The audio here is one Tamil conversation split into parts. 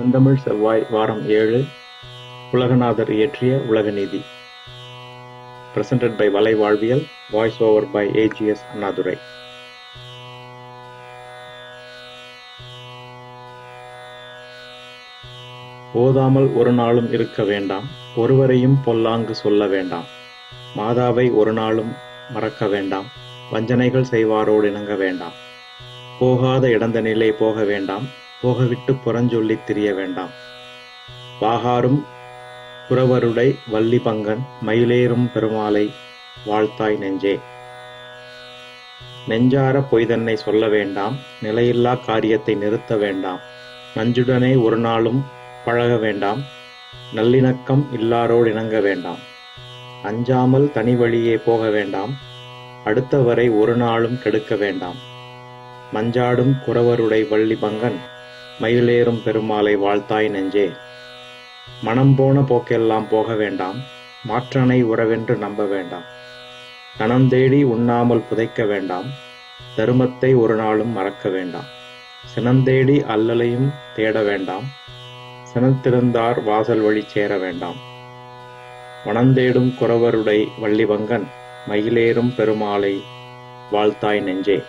செந்தமிழ் செவ்வாய் வாரம் ஏழு உலகநாதர் இயற்றிய உலகநீதி பிரசன்டட் பை வலை வாழ்வியல் voice over by AGS Annadurai. ஓதாமல் ஒரு நாளும் இருக்க வேண்டாம் ஒருவரையும் பொல்லாங்கு சொல்ல வேண்டாம். மாதாவை ஒரு நாளும் மறக்க வேண்டாம் வஞ்சனைகள் செய்வாரோடு இணங்க வேண்டாம். போகாத இடந்தனிலே போக வேண்டாம் போகவிட்டு புறஞ்சொல்லித் திரிய வேண்டாம். வாகாரும் புறவருடை வள்ளி பங்கன் மயிலேறும் பெருமாளை வாழ்த்தாய் நெஞ்சே. நெஞ்சார பொய்தன்னை சொல்ல வேண்டாம் நிலையில்லா காரியத்தை நிறுத்த வேண்டாம். நஞ்சுடனே ஒரு நாளும் பழக வேண்டாம் நல்லிணக்கம் இல்லாரோடு இணங்க வேண்டாம். அஞ்சாமல் தனி வழியே போக வேண்டாம் அடுத்தவரை ஒரு நாளும் கெடுக்க வேண்டாம். மஞ்சாடும் குறவருடை வள்ளி பங்கன் மயிலேறும் பெருமாளை வாழ்த்தாய் நெஞ்சே. மனம் போன போக்கெல்லாம் போக வேண்டாம். மாற்றனை உறவென்று நம்ப வேண்டாம். கணம் தேடி உண்ணாமல் புதைக்க வேண்டாம். தருமத்தை ஒரு நாளும் மறக்க வேண்டாம். சினந்தேடி அல்லலையும் தேட வேண்டாம். சினத்திருந்தார் வாசல் வழி சேர வேண்டாம். வனந்தேடும் குறவருடை வள்ளிவங்கன் மயிலேறும் பெருமாளை வாழ்த்தாய் நெஞ்சே.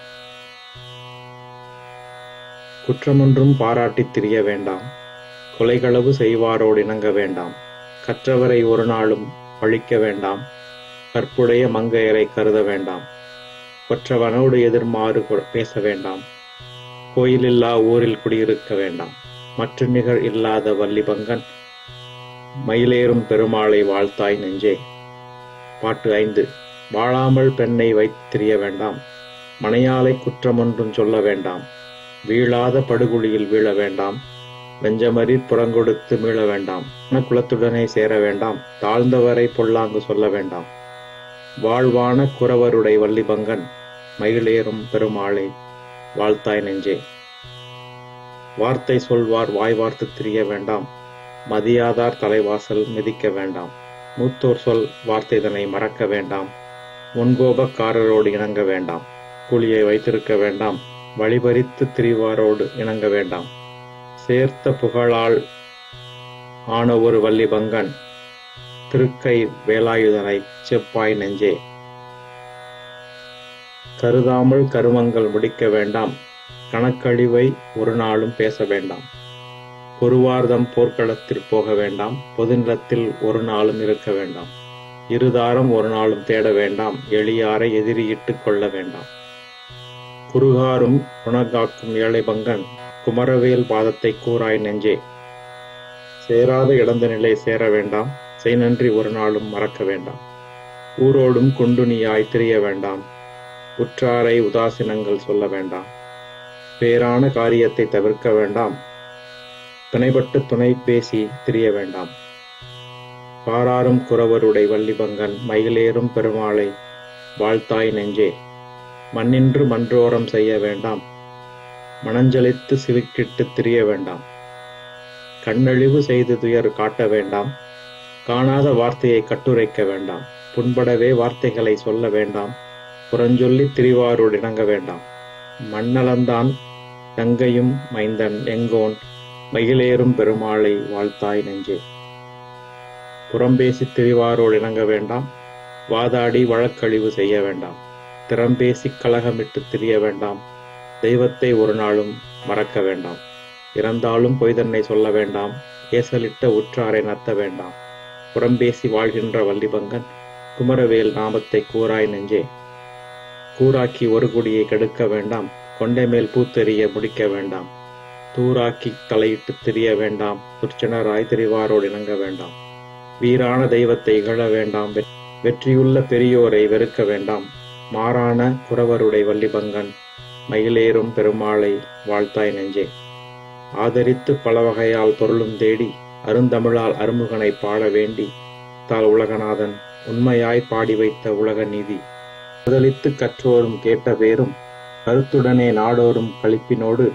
குற்றமொன்றும் பாராட்டித் திரிய வேண்டாம். கொலைகளவு செய்வாரோடு இணங்க வேண்டாம். கற்றவரை ஒரு நாளும் பழிக்க வேண்டாம். கற்புடைய மங்கையரை கருத வேண்டாம். கொற்றவனோடு எதிர்மாறு கொ- பேச வேண்டாம். கோயிலில்லா ஊரில் குடியிருக்க வேண்டாம். மற்ற நிகழ் இல்லாத வள்ளிபங்கன் மயிலேறும் பெருமாளை வாழ்த்தாய் நெஞ்சே. பாட்டு ஐந்து. வாழாமல் பெண்ணை வைத்திரிய வேண்டாம். மனையாளை குற்றமொன்றும் சொல்ல வேண்டாம். வீழாத படுகுழியில் வீழ வேண்டாம். வெஞ்சமறி புறங்கொடுத்து மீள வேண்டாம். குலத்துடனே சேர வேண்டாம். தாழ்ந்தவரை பொல்லாங்கு சொல்ல வேண்டாம். வாழ்வான குறவருடைய வள்ளிபங்கன் மயிலேறும் பெருமாளை வாழ்த்தாய் நெஞ்சே. வார்த்தை சொல்வார் வாய் வார்த்து திரிய வேண்டாம். மதியாதார் தலைவாசல் மிதிக்க வேண்டாம். மூத்தோர் சொல் வார்த்தைதனை மறக்க வேண்டாம். முன்கோபக்காரரோடு இணங்க வேண்டாம். கூலியை வைத்திருக்க வேண்டாம். வழிபறித்து திரிவாரோடு இணங்க வேண்டாம். சேர்த்த புகழால் ஆன ஒரு வள்ளிபங்கன் திருக்கை வேலாயுதனை செப்பாய் நெஞ்சே. கருதாமல் கருமங்கள் முடிக்க வேண்டாம். கணக்கழிவை ஒரு நாளும் பேச வேண்டாம். பொருவார்தம் போர்க்களத்தில் போக வேண்டாம். பொதுநிலத்தில் ஒரு நாளும் இருக்க வேண்டாம். இருதாரம் ஒரு நாளும் தேட வேண்டாம். எளியாரை எதிரியிட்டுக் கொள்ள வேண்டாம். குறுகாரும் குணகாக்கும் ஏழை பங்கன் குமரவேல் பாதத்தை கூறாய் நெஞ்சே. சேராத இழந்த நிலை சேர வேண்டாம். செய் நன்றி ஒரு நாளும் மறக்க வேண்டாம். ஊரோடும் குண்டுணியாய் திரிய வேண்டாம். உற்றாரை உதாசீனங்கள் சொல்ல வேண்டாம். பேரான காரியத்தை தவிர்க்க வேண்டாம். துணைப்பட்டு துணை பேசி திரிய வேண்டாம். பாராரும் குறவருடை வள்ளிபங்கன் மயிலேறும் பெருமாளை வாழ்த்தாய் நெஞ்சே. மண்ணின்று மன்றோரம் செய்ய வேண்டாம். மனஞ்சலித்து சிவிக்கிட்டு திரிய வேண்டாம். கண்ணழிவு செய்து துயர் காட்ட வேண்டாம். காணாத வார்த்தையை கட்டுரைக்க வேண்டாம். புண்படவே வார்த்தைகளை சொல்ல வேண்டாம். புறஞ்சொல்லி திரிவாரோடு இணங்க வேண்டாம். மண்ணளந்தான் தங்கையும் மைந்தன் எங்கோன். மகிழேறும் பெருமாளை வாழ்த்தாய் நெஞ்சே. புறம்பேசி திரிவாரோடு இணங்க வேண்டாம். வாதாடி வழக்கழிவு செய்ய வேண்டாம். திறம்பேசி கலகமிட்டு திரிய வேண்டாம். தெய்வத்தை ஒரு நாளும் மறக்க வேண்டாம். இறந்தாலும் பொய்தன்னை சொல்ல வேண்டாம். ஏசலிட்ட உற்றாரை நத்த வேண்டாம். புறம்பேசி வாழ்கின்ற வள்ளிபங்கன் குமரவேல் நாமத்தை கூறாய் நெஞ்சே. கூராக்கி ஒரு குடியை கெடுக்க வேண்டாம். கொண்டை மேல் பூத்தெறிய முடிக்க வேண்டாம். தூராக்கி தலையிட்டு திரிய வேண்டாம். துர்ச்சனராய் திரிவாரோடு இணங்க வேண்டாம். வீரான தெய்வத்தை இகழ வேண்டாம். வெ- வெற்றியுள்ள பெரியோரை வெறுக்க வேண்டாம். மாறான குறவருடைய வள்ளிபங்கன் மயிலேறும் பெருமாளை வாழ்த்தாய் நெஞ்சே. ஆதரித்து பல வகையால் பொருளும் தேடி அருந்தமிழால் அருமுகனை பாட வேண்டி தாள் உலகநாதன் உண்மையாய் பாடி வைத்த உலக நீதி. காதலித்து கற்றோரும் கேட்ட பேரும் கருத்துடனே நாடோறும் களிப்பினோடு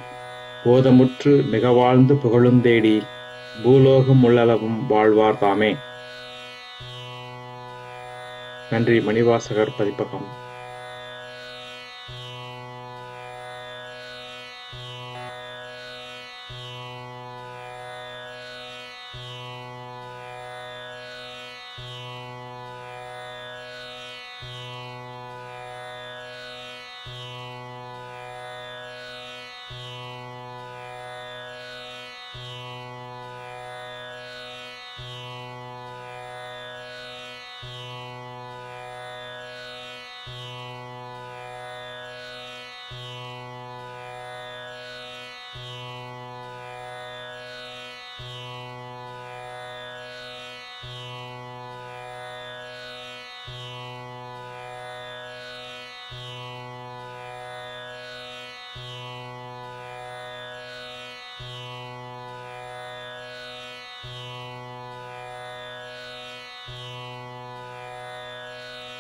போதமுற்று மிக வாழ்ந்து புகழும் தேடி பூலோகம் உள்ளளவும் வாழ்வார் தாமே. நன்றி மணிவாசகர் பதிப்பகம். Bye.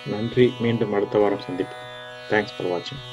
நன்றி மீண்டும் அடுத்த வாரம் சந்திப்போம் தேங்க்ஸ் ஃபார் வாட்சிங்